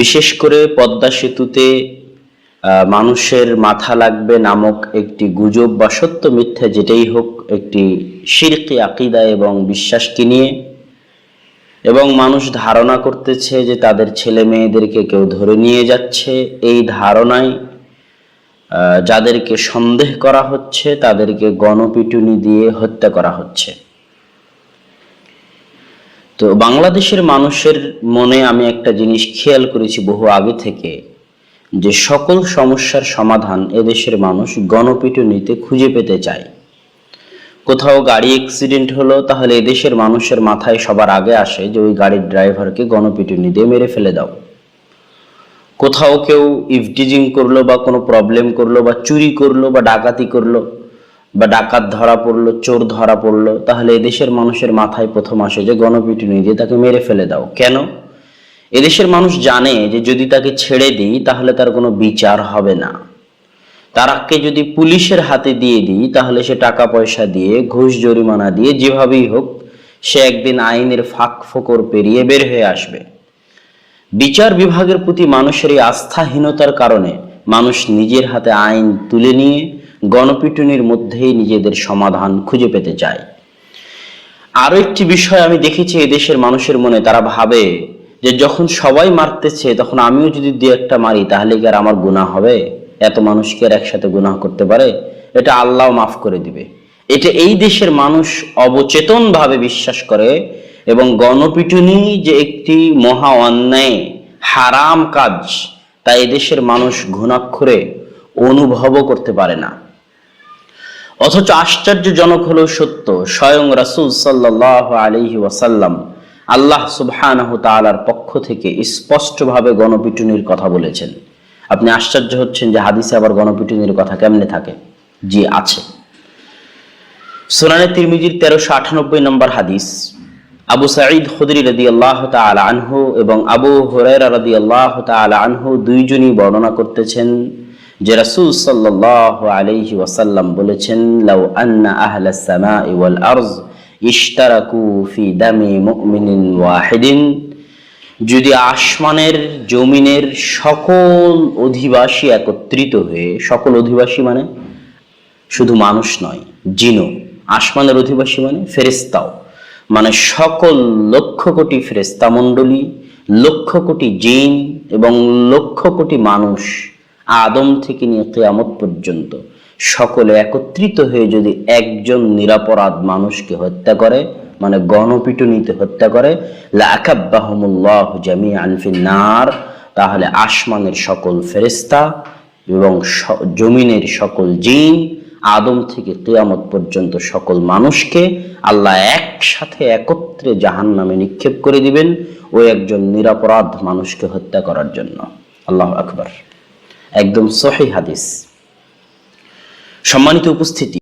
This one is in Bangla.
বিশেষ করে পদ্মা সেতুতে মানুষের মাথা লাগবে নামক একটি গুজব বা সত্য মিথ্যা যেটাই হোক, একটি শিরকি আকিদা এবং বিশ্বাসকে নিয়ে। এবং মানুষ ধারণা করতেছে যে তাদের ছেলে মেয়েদেরকে কেউ ধরে নিয়ে যাচ্ছে। এই ধারণায় যাদেরকে সন্দেহ করা হচ্ছে, তাদেরকে গণপিটুনি দিয়ে হত্যা করা হচ্ছে। তো বাংলাদেশের মানুষের মনে আমি একটা জিনিস খেয়াল করেছি বহু আগে থেকে, যে সকল সমস্যার সমাধান এদেশের মানুষ গণপিটুনিতে খুঁজে পেতে চায়। কোথাও গাড়ি অ্যাক্সিডেন্ট হলো, তাহলে এদেশের মানুষের মাথায় সবার আগে আসে যে ওই গাড়ির ড্রাইভারকে গণপিটুনি দিয়ে মেরে ফেলে দাও। কোথাও কেউ ইভটিজিং করল বা কোনো প্রবলেম করল বা চুরি করল বা ডাকাতি করল বা ডাকাত ধরা পড়ল, চোর ধরা পড়ল, তাহলে এদেশের মানুষের মাথায় প্রথম আসে যে গণপিটুনি দিয়ে তাকে মেরে ফেলে দাও। কেন? এদেশের মানুষ জানে যে যদি তাকে ছেড়ে দিই, তাহলে তার কোনো বিচার হবে না। তারাকে যদি পুলিশের হাতে দিয়ে দিই, তাহলে সে টাকা পয়সা দিয়ে, ঘুষ, জরিমানা দিয়ে, যেভাবেই হোক, সে একদিন আইনের ফাঁক ফোকর পেরিয়ে বের হয়ে আসবে। বিচার বিভাগের প্রতি মানুষের এই আস্থাহীনতার কারণে মানুষ নিজের হাতে আইন তুলে নিয়ে গণপিটুনির মধ্যেই নিজেদের সমাধান খুঁজে পেতে চায়। আরও একটি বিষয় আমি দেখেছি এদেশের মানুষের মনে, তারা ভাবে যে যখন সবাই মারতেছে, তখন আমিও যদি দু একটা মারি, তাহলে কি আর আমার গুনাহ হবে? এত মানুষকে আর একসাথে গুনাহ করতে পারে? এটা আল্লাহ মাফ করে দিবে। এটা এই দেশের মানুষ অবচেতন ভাবে বিশ্বাস করে এবং গণপিটুনি যে একটি মহা অন্যায়, হারাম কাজ, তা এদেশের মানুষ ঘুণাক্ষরে অনুভবও করতে পারে না। অথচ আশ্চর্যজনক হলো সত্য, স্বয়ং রাসূল সাল্লাহ আলহি ওয়াসাল্লাম আল্লাহ সুবহানাহ তাআলার পক্ষ থেকে স্পষ্টভাবে গণপিটুনির কথা বলেছেন। আপনি আশ্চর্য হচ্ছেন যে হাদিসে আবার গণপিটুনির কথা কেমনে থাকে? জি, আছে। সুনানে তিরমিজির তেরোশো আটানব্বই নম্বর হাদিস, আবু সাঈদ খুদরি রদি আল্লাহ তালা আনহু এবং আবু হুরায়রা রদি আল্লাহ তালা আনহু দুইজনই বর্ণনা করতেছেন যে রাসূল আলাইহি ওয়াসাল্লাম বলেছেন, লাউ আন্না আহলাস সামাই ওয়াল আরজ ইশতারাকু ফি দামি মুমিনিন ওয়াহিদিন। যদি আসমানের জমিনের সকল অধিবাসী একত্রিত হয়ে, সকল অধিবাসী মানে? শুধু মানুষ নয়, জিনও। আসমানের অধিবাসী মানে? ফেরেস্তাও মানে সকল লক্ষ কোটি ফেরেস্তা মণ্ডলী লক্ষ কোটি জিন এবং লক্ষ কোটি মানুষ আদম থেকে নিয়ে কেয়ামত পর্যন্ত সকলে একত্রিত হয়ে যদি একজন নিরাপরাধ মানুষকে হত্যা করে মানে গণপিটুনিতে হত্যা করে, লাকাব্বাহুমুল্লাহ তাহলে আসমানের সকল ফেরেস্তা এবং জমিনের সকল জিন, আদম থেকে কিয়ামত পর্যন্ত সকল মানুষকে আল্লাহ একসাথে একত্রে জাহান নামে নিক্ষেপ করে দিবেন ওই একজন নিরাপরাধ মানুষকে হত্যা করার জন্য। আল্লাহ আকবার। একদম সহি হাদিস। সম্মানিত উপস্থিতি।